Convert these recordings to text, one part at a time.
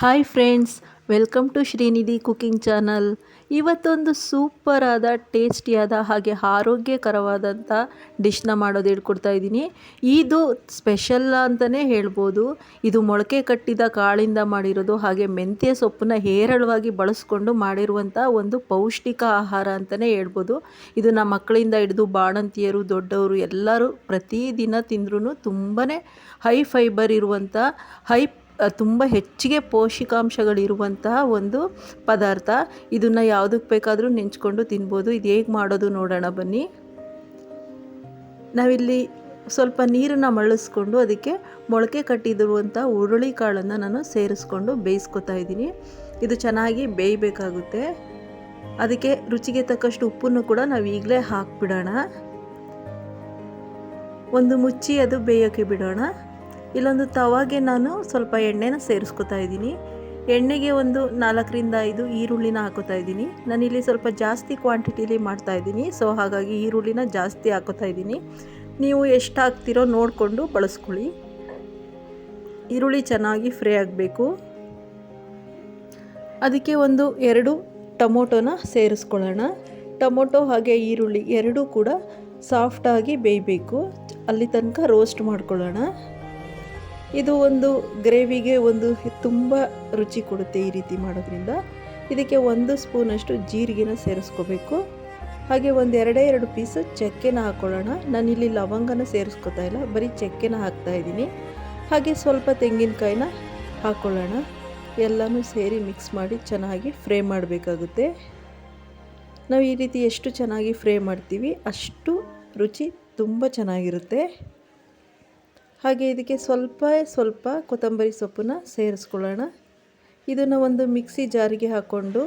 Hi friends welcome to Shrinidhi cooking channel ಇವತ್ತೊಂದು ಸೂಪರಾದ ಟೇಸ್ಟಿಯಾದ ಹಾಗೆ ಆರೋಗ್ಯಕರವಾದಂಥ ಡಿಶ್ನ ಮಾಡೋದು ಹೇಳ್ಕೊಡ್ತಾ ಇದ್ದೀನಿ. ಇದು ಸ್ಪೆಷಲ್ ಅಂತಲೇ ಹೇಳ್ಬೋದು. ಇದು ಮೊಳಕೆ ಕಟ್ಟಿದ ಕಾಳಿಂದ ಮಾಡಿರೋದು, ಹಾಗೆ ಮೆಂತ್ಯ ಸೊಪ್ಪನ್ನ ಹೇರಳವಾಗಿ ಬಳಸ್ಕೊಂಡು ಮಾಡಿರುವಂಥ ಒಂದು ಪೌಷ್ಟಿಕ ಆಹಾರ ಅಂತಲೇ ಹೇಳ್ಬೋದು. ಇದು ನಮ್ಮ ಮಕ್ಕಳಿಂದ ಹಿಡಿದು ಬಾಣಂತಿಯರು, ದೊಡ್ಡವರು ಎಲ್ಲರೂ ಪ್ರತಿದಿನ ತಿಂದ್ರೂ ತುಂಬಾ ಹೈ ಫೈಬರ್ ಇರುವಂಥ ಹೈ ತುಂಬ ಹೆಚ್ಚಿಗೆ ಪೋಷಕಾಂಶಗಳಿರುವಂತಹ ಒಂದು ಪದಾರ್ಥ. ಇದನ್ನು ಯಾವುದಕ್ಕೆ ಬೇಕಾದರೂ ನೆಂಚ್ಕೊಂಡು ತಿನ್ಬೋದು. ಇದು ಹೇಗೆ ಮಾಡೋದು ನೋಡೋಣ ಬನ್ನಿ. ನಾವಿಲ್ಲಿ ಸ್ವಲ್ಪ ನೀರನ್ನು ಮಳಸ್ಕೊಂಡು ಅದಕ್ಕೆ ಮೊಳಕೆ ಕಟ್ಟಿದಿರುವಂಥ ಹುರುಳಿ ಕಾಳನ್ನು ನಾನು ಸೇರಿಸ್ಕೊಂಡು ಬೇಯಿಸ್ಕೊತಾ ಇದ್ದೀನಿ. ಇದು ಚೆನ್ನಾಗಿ ಬೇಯಬೇಕಾಗುತ್ತೆ. ಅದಕ್ಕೆ ರುಚಿಗೆ ತಕ್ಕಷ್ಟು ಉಪ್ಪನ್ನು ಕೂಡ ನಾವು ಈಗಲೇ ಹಾಕಿಬಿಡೋಣ. ಒಂದು ಮುಚ್ಚಿ ಅದು ಬೇಯೋಕ್ಕೆ ಬಿಡೋಣ. ಇಲ್ಲೊಂದು ತವಾಗೆ ನಾನು ಸ್ವಲ್ಪ ಎಣ್ಣೆನ ಸೇರಿಸ್ಕೊತಾ ಇದ್ದೀನಿ. ಎಣ್ಣೆಗೆ ಒಂದು ನಾಲ್ಕರಿಂದ ಐದು ಈರುಳ್ಳಿನ ಹಾಕೋತಾ ಇದ್ದೀನಿ. ನಾನಿಲ್ಲಿ ಸ್ವಲ್ಪ ಜಾಸ್ತಿ ಕ್ವಾಂಟಿಟಿಲಿ ಮಾಡ್ತಾ ಇದ್ದೀನಿ. ಸೊ ಹಾಗಾಗಿ ಈರುಳ್ಳಿನ ಜಾಸ್ತಿ ಹಾಕೋತಾ ಇದ್ದೀನಿ. ನೀವು ಎಷ್ಟು ಹಾಕ್ತಿರೋ ನೋಡಿಕೊಂಡು ಬಳಸ್ಕೊಳ್ಳಿ. ಈರುಳ್ಳಿ ಚೆನ್ನಾಗಿ ಫ್ರೈ ಆಗಬೇಕು. ಅದಕ್ಕೆ ಒಂದು ಎರಡು ಟೊಮೊಟೊನ ಸೇರಿಸ್ಕೊಳ್ಳೋಣ. ಟೊಮೊಟೊ ಹಾಗೆ ಈರುಳ್ಳಿ ಎರಡೂ ಕೂಡ ಸಾಫ್ಟಾಗಿ ಬೇಯಬೇಕು. ಅಲ್ಲಿ ತನಕ ರೋಸ್ಟ್ ಮಾಡ್ಕೊಳ್ಳೋಣ. ಇದು ಒಂದು ಗ್ರೇವಿಗೆ ಒಂದು ತುಂಬ ರುಚಿ ಕೊಡುತ್ತೆ ಈ ರೀತಿ ಮಾಡೋದ್ರಿಂದ. ಇದಕ್ಕೆ ಒಂದು ಸ್ಪೂನಷ್ಟು ಜೀರಿಗೆನ ಸೇರಿಸ್ಕೋಬೇಕು. ಹಾಗೆ ಒಂದು ಎರಡೇ ಎರಡು ಪೀಸು ಚಕ್ಕೆನ ಹಾಕ್ಕೊಳ್ಳೋಣ ನಾನಿಲ್ಲಿ ಲವಂಗನ ಸೇರಿಸ್ಕೊತಾ ಇಲ್ಲ, ಬರೀ ಚಕ್ಕೆನ ಹಾಕ್ತಾ ಇದ್ದೀನಿ. ಹಾಗೆ ಸ್ವಲ್ಪ ತೆಂಗಿನಕಾಯಿನ ಹಾಕ್ಕೊಳ್ಳೋಣ ಎಲ್ಲನೂ ಸೇರಿ ಮಿಕ್ಸ್ ಮಾಡಿ ಚೆನ್ನಾಗಿ ಫ್ರೈ ಮಾಡಬೇಕಾಗುತ್ತೆ. ನಾವು ಈ ರೀತಿ ಎಷ್ಟು ಚೆನ್ನಾಗಿ ಫ್ರೈ ಮಾಡ್ತೀವಿ ಅಷ್ಟು ರುಚಿ ತುಂಬ ಚೆನ್ನಾಗಿರುತ್ತೆ. ಹಾಗೆ ಇದಕ್ಕೆ ಸ್ವಲ್ಪ ಸ್ವಲ್ಪ ಕೊತ್ತಂಬರಿ ಸೊಪ್ಪನ್ನು ಸೇರಿಸ್ಕೊಳ್ಳೋಣ. ಇದನ್ನು ಒಂದು ಮಿಕ್ಸಿ ಜಾರಿಗೆ ಹಾಕ್ಕೊಂಡು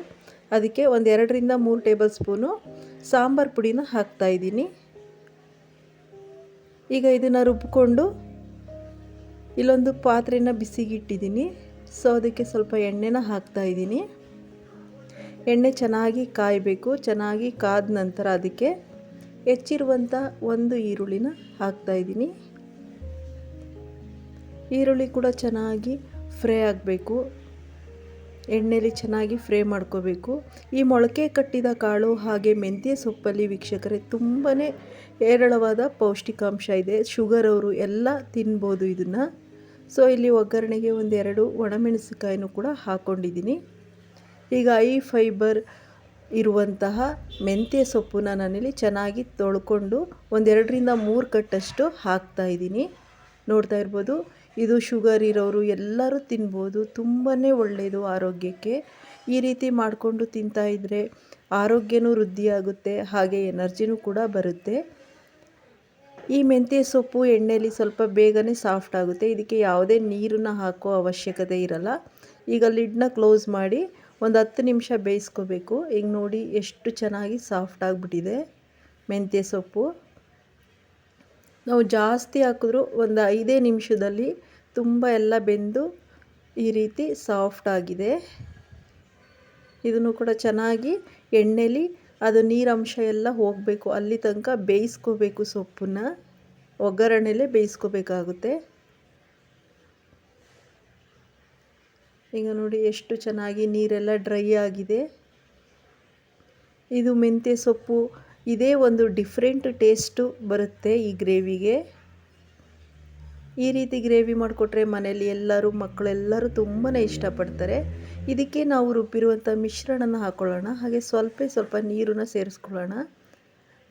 ಅದಕ್ಕೆ ಒಂದು ಎರಡರಿಂದ ಮೂರು ಟೇಬಲ್ ಸ್ಪೂನು ಸಾಂಬಾರು ಪುಡಿನ ಹಾಕ್ತಾಯಿದ್ದೀನಿ ಈಗ ಇದನ್ನು ರುಬ್ಬಿಕೊಂಡು ಇಲ್ಲೊಂದು ಪಾತ್ರೆನ ಬಿಸಿಗಿಟ್ಟಿದ್ದೀನಿ. ಸೊ ಅದಕ್ಕೆ ಸ್ವಲ್ಪ ಎಣ್ಣೆನ ಹಾಕ್ತಾಯಿದ್ದೀನಿ ಎಣ್ಣೆ ಚೆನ್ನಾಗಿ ಕಾಯಬೇಕು, ಚೆನ್ನಾಗಿ ಕಾದ ನಂತರ ಅದಕ್ಕೆ ಹೆಚ್ಚಿರುವಂಥ ಒಂದು ಈರುಳ್ಳಿನ ಹಾಕ್ತಾಯಿದ್ದೀನಿ ಈರುಳ್ಳಿ ಕೂಡ ಚೆನ್ನಾಗಿ ಫ್ರೈ ಆಗಬೇಕು. ಎಣ್ಣೆಯಲ್ಲಿ ಚೆನ್ನಾಗಿ ಫ್ರೈ ಮಾಡ್ಕೋಬೇಕು. ಈ ಮೊಳಕೆ ಕಟ್ಟಿದ ಕಾಳು ಹಾಗೆ ಮೆಂತ್ಯ ಸೊಪ್ಪಲ್ಲಿ ವೀಕ್ಷಕರೇ ತುಂಬಾ ಹೇರಳವಾದ ಪೌಷ್ಟಿಕಾಂಶ ಇದೆ. ಶುಗರ್ ಅವರು ಎಲ್ಲ ತಿನ್ಬೋದು ಇದನ್ನು. ಸೊ, ಇಲ್ಲಿ ಒಗ್ಗರಣೆಗೆ ಒಂದೆರಡು ಒಣಮೆಣಸಿನಕಾಯಿನೂ ಕೂಡ ಹಾಕ್ಕೊಂಡಿದ್ದೀನಿ ಈಗ ಐ ಫೈಬರ್ ಇರುವಂತಹ ಮೆಂತ್ಯ ಸೊಪ್ಪನ್ನ ನಾನಿಲ್ಲಿ ಚೆನ್ನಾಗಿ ತೊಳ್ಕೊಂಡು ಒಂದೆರಡರಿಂದ ಮೂರು ಕಟ್ಟಷ್ಟು ಹಾಕ್ತಾಯಿದ್ದೀನಿ ನೋಡ್ತಾ ಇರ್ಬೋದು. ಇದು ಶುಗರ್ ಇರೋರು ಎಲ್ಲರೂ ತಿನ್ಬೋದು ತುಂಬಾ ಒಳ್ಳೆಯದು ಆರೋಗ್ಯಕ್ಕೆ. ಈ ರೀತಿ ಮಾಡಿಕೊಂಡು ತಿಂತಾ ಇದ್ದರೆ ಆರೋಗ್ಯನೂ ವೃದ್ಧಿಯಾಗುತ್ತೆ, ಹಾಗೆ ಎನರ್ಜಿನೂ ಕೂಡ ಬರುತ್ತೆ. ಈ ಮೆಂತ್ಯ ಸೊಪ್ಪು ಎಣ್ಣೆಯಲ್ಲಿ ಸ್ವಲ್ಪ ಬೇಗನೆ ಸಾಫ್ಟ್ ಆಗುತ್ತೆ, ಇದಕ್ಕೆ ಯಾವುದೇ ನೀರನ್ನ ಹಾಕೋ ಅವಶ್ಯಕತೆ ಇರಲ್ಲ. ಈಗ ಲಿಡ್ನ ಕ್ಲೋಸ್ ಮಾಡಿ ಒಂದು ಹತ್ತು ನಿಮಿಷ ಬೇಯಿಸ್ಕೋಬೇಕು. ಈಗ ನೋಡಿ ಎಷ್ಟು ಚೆನ್ನಾಗಿ ಸಾಫ್ಟ್ ಆಗಿಬಿಟ್ಟಿದೆ ಮೆಂತ್ಯ ಸೊಪ್ಪು. ನಾವು ಜಾಸ್ತಿ ಹಾಕಿದ್ರು ಒಂದು ಐದೇ ನಿಮಿಷದಲ್ಲಿ ತುಂಬ ಎಲ್ಲ ಬೆಂದು ಈ ರೀತಿ ಸಾಫ್ಟ್ ಆಗಿದೆ. ಇದನ್ನು ಕೂಡ ಚೆನ್ನಾಗಿ ಎಣ್ಣೆಲಿ ಅದು ನೀರಂಶ ಎಲ್ಲ ಹೋಗಬೇಕು. ಅಲ್ಲಿ ತನಕ ಬೇಯಿಸ್ಕೋಬೇಕು ಸೊಪ್ಪನ್ನ. ಒಗ್ಗರಣೆಲೇ ಬೇಯಿಸ್ಕೋಬೇಕಾಗುತ್ತೆ. ಈಗ ನೋಡಿ ಎಷ್ಟು ಚೆನ್ನಾಗಿ ನೀರೆಲ್ಲ ಡ್ರೈ ಆಗಿದೆ. ಇದು ಮೆಂತ್ಯ ಸೊಪ್ಪು ಇದೇ ಒಂದು ಡಿಫ್ರೆಂಟ್ ಟೇಸ್ಟು ಬರುತ್ತೆ ಈ ಗ್ರೇವಿಗೆ. ಈ ರೀತಿ ಗ್ರೇವಿ ಮಾಡಿಕೊಟ್ರೆ ಮನೆಯಲ್ಲಿ ಎಲ್ಲರೂ ಮಕ್ಕಳೆಲ್ಲರೂ ತುಂಬಾ ಇಷ್ಟಪಡ್ತಾರೆ. ಇದಕ್ಕೆ ನಾವು ರುಬ್ಬಿರುವಂಥ ಮಿಶ್ರಣನ ಹಾಕ್ಕೊಳ್ಳೋಣ ಹಾಗೆ ಸ್ವಲ್ಪ ಸ್ವಲ್ಪ ನೀರನ್ನು ಸೇರಿಸ್ಕೊಳ್ಳೋಣ.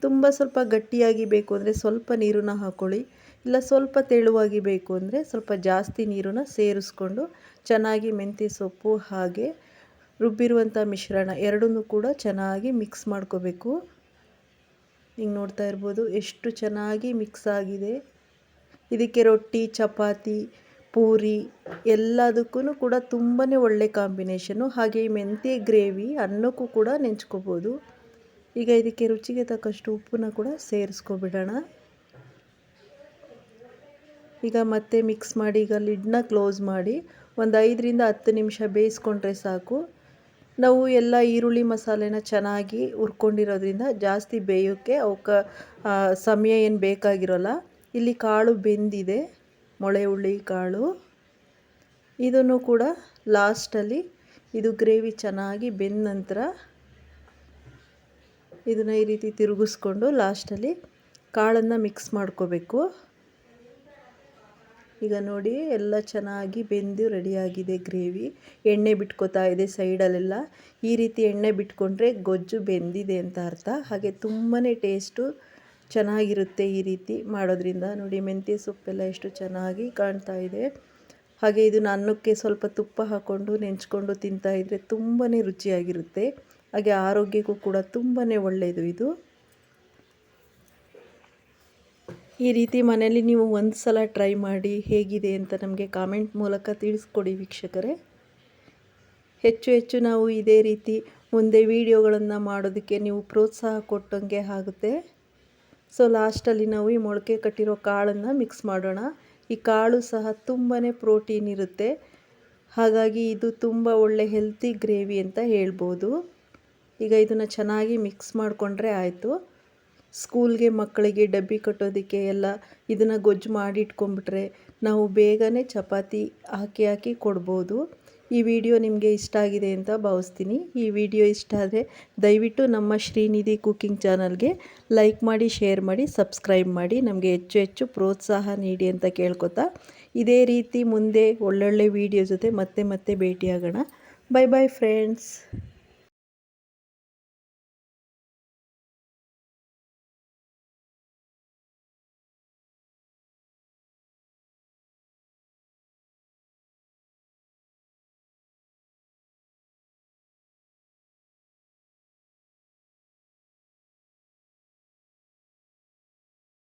ತುಂಬ ಸ್ವಲ್ಪ ಗಟ್ಟಿಯಾಗಿ ಬೇಕು ಅಂದರೆ ಸ್ವಲ್ಪ ನೀರನ್ನು ಹಾಕ್ಕೊಳ್ಳಿ ಇಲ್ಲ ಸ್ವಲ್ಪ ತೆಳುವಾಗಿ ಬೇಕು ಅಂದರೆ ಸ್ವಲ್ಪ ಜಾಸ್ತಿ ನೀರನ್ನು ಸೇರಿಸ್ಕೊಂಡು ಚೆನ್ನಾಗಿ ಮೆಂತ್ಯ ಸೊಪ್ಪು ಹಾಗೆ ರುಬ್ಬಿರುವಂಥ ಮಿಶ್ರಣ ಎರಡನ್ನೂ ಕೂಡ ಚೆನ್ನಾಗಿ ಮಿಕ್ಸ್ ಮಾಡ್ಕೋಬೇಕು. ಹಿಂಗೆ ನೋಡ್ತಾ ಇರ್ಬೋದು. ಎಷ್ಟು ಚೆನ್ನಾಗಿ ಮಿಕ್ಸ್ ಆಗಿದೆ. ಇದಕ್ಕೆ ರೊಟ್ಟಿ, ಚಪಾತಿ, ಪೂರಿ ಎಲ್ಲದಕ್ಕೂ ಕೂಡ ತುಂಬಾ ಒಳ್ಳೆ ಕಾಂಬಿನೇಷನು ಹಾಗೆ ಈ ಮೆಂತ್ಯ, ಗ್ರೇವಿ ಅನ್ನಕ್ಕೂ ಕೂಡ ನೆಂಚ್ಕೋಬೋದು. ಈಗ ಇದಕ್ಕೆ ರುಚಿಗೆ ತಕ್ಕಷ್ಟು ಉಪ್ಪನ್ನ ಕೂಡ ಸೇರಿಸ್ಕೊಬಿಡೋಣ. ಈಗ ಮತ್ತೆ ಮಿಕ್ಸ್ ಮಾಡಿ, ಈಗ ಲಿಡ್ನ ಕ್ಲೋಸ್ ಮಾಡಿ, ಒಂದು ಐದರಿಂದ ಹತ್ತು ನಿಮಿಷ ಬೇಯಿಸ್ಕೊಂಡ್ರೆ ಸಾಕು. ನಾವು ಎಲ್ಲ ಈರುಳ್ಳಿ ಮಸಾಲೆನ ಚೆನ್ನಾಗಿ ಹುರ್ಕೊಂಡಿರೋದ್ರಿಂದ ಜಾಸ್ತಿ ಬೇಯೋಕ್ಕೆ ಅವಕ್ಕೆ ಸಮಯ ಏನು ಬೇಕಾಗಿರೋಲ್ಲ. ಇಲ್ಲಿ ಕಾಳು ಬೆಂದಿದೆ, ಮೊಳೆ ಹುಳಿ ಕಾಳು. ಇದನ್ನು ಕೂಡ ಲಾಸ್ಟಲ್ಲಿ ಇದು ಗ್ರೇವಿ ಚೆನ್ನಾಗಿ ಬೆಂದ ನಂತರ ಇದನ್ನು ಈ ರೀತಿ ತಿರುಗಿಸ್ಕೊಂಡು ಲಾಸ್ಟಲ್ಲಿ ಕಾಳನ್ನು ಮಿಕ್ಸ್ ಮಾಡ್ಕೋಬೇಕು. ಈಗ ನೋಡಿ, ಎಲ್ಲ ಚೆನ್ನಾಗಿ ಬೆಂದು ರೆಡಿಯಾಗಿದೆ ಗ್ರೇವಿ. ಎಣ್ಣೆ ಬಿಟ್ಕೋತಾ ಇದೆ ಸೈಡಲ್ಲೆಲ್ಲ. ಈ ರೀತಿ ಎಣ್ಣೆ ಬಿಟ್ಕೊಂಡ್ರೆ ಗೊಜ್ಜು ಬೆಂದಿದೆ ಅಂತ ಅರ್ಥ. ಹಾಗೆ ತುಂಬಾ ಟೇಸ್ಟು ಚೆನ್ನಾಗಿರುತ್ತೆ ಈ ರೀತಿ ಮಾಡೋದ್ರಿಂದ. ನೋಡಿ, ಮೆಂತ್ಯ ಸೊಪ್ಪೆಲ್ಲ ಎಷ್ಟು ಚೆನ್ನಾಗಿ ಕಾಣ್ತಾ ಇದೆ. ಹಾಗೆ ಇದನ್ನ ಅನ್ನಕ್ಕೆ ಸ್ವಲ್ಪ ತುಪ್ಪ ಹಾಕ್ಕೊಂಡು ನೆಂಚ್ಕೊಂಡು ತಿಂತಾಯಿದ್ರೆ ತುಂಬಾ ರುಚಿಯಾಗಿರುತ್ತೆ. ಹಾಗೆ ಆರೋಗ್ಯಕ್ಕೂ ಕೂಡ ತುಂಬಾ ಒಳ್ಳೆಯದು ಇದು. ಈ ರೀತಿ ಮನೆಯಲ್ಲಿ ನೀವು ಒಂದು ಸಲ ಟ್ರೈ ಮಾಡಿ ಹೇಗಿದೆ ಅಂತ ನಮಗೆ ಕಾಮೆಂಟ್ ಮೂಲಕ ತಿಳಿಸ್ಕೊಡಿ ವೀಕ್ಷಕರೇ. ಹೆಚ್ಚು ಹೆಚ್ಚು ನಾವು ಇದೇ ರೀತಿ ಮುಂದೆ ವೀಡಿಯೋಗಳನ್ನು ಮಾಡೋದಕ್ಕೆ ನೀವು ಪ್ರೋತ್ಸಾಹ ಕೊಟ್ಟಂಗೆ ಆಗುತ್ತೆ. ಸೊ, ಲಾಸ್ಟಲ್ಲಿ ನಾವು ಈ ಮೊಳಕೆ ಕಟ್ಟಿರೋ ಕಾಳನ್ನು ಮಿಕ್ಸ್ ಮಾಡೋಣ. ಈ ಕಾಳು ಸಹ ತುಂಬಾ ಪ್ರೋಟೀನ್ ಇರುತ್ತೆ. ಹಾಗಾಗಿ ಇದು ತುಂಬ ಒಳ್ಳೆ ಹೆಲ್ತಿ ಗ್ರೇವಿ ಅಂತ ಹೇಳ್ಬೋದು. ಈಗ ಇದನ್ನು ಚೆನ್ನಾಗಿ ಮಿಕ್ಸ್ ಮಾಡಿಕೊಂಡ್ರೆ ಆಯಿತು. ಸ್ಕೂಲ್ಗೆ ಮಕ್ಕಳಿಗೆ ಡಬ್ಬಿ ಕಟ್ಟೋದಕ್ಕೆ ಎಲ್ಲ ಇದನ್ನು ಗೊಜ್ಜು ಮಾಡಿ ಇಟ್ಕೊಂಡ್ಬಿಟ್ರೆ ನಾವು ಬೇಗನೆ ಚಪಾತಿ ಹಾಕಿ ಹಾಕಿ ಕೊಡ್ಬೋದು. ಈ ವಿಡಿಯೋ ನಿಮಗೆ ಇಷ್ಟ ಆಗಿದೆ ಅಂತ ಭಾವಿಸ್ತೀನಿ. ಈ ವಿಡಿಯೋ ಇಷ್ಟ ಆದರೆ ದಯವಿಟ್ಟು ನಮ್ಮ ಶ್ರೀನಿಧಿ ಕುಕ್ಕಿಂಗ್ ಚಾನಲ್ಗೆ ಲೈಕ್ ಮಾಡಿ, ಶೇರ್ ಮಾಡಿ, ಸಬ್ಸ್ಕ್ರೈಬ್ ಮಾಡಿ. ನಮಗೆ ಹೆಚ್ಚು ಹೆಚ್ಚು ಪ್ರೋತ್ಸಾಹ ನೀಡಿ ಅಂತ ಕೇಳ್ಕೊತಾ ಇದೇ ರೀತಿ ಮುಂದೆ ಒಳ್ಳೊಳ್ಳೆ ವಿಡಿಯೋ ಜೊತೆ ಮತ್ತೆ ಮತ್ತೆ ಭೇಟಿಯಾಗೋಣ. Bye bye friends.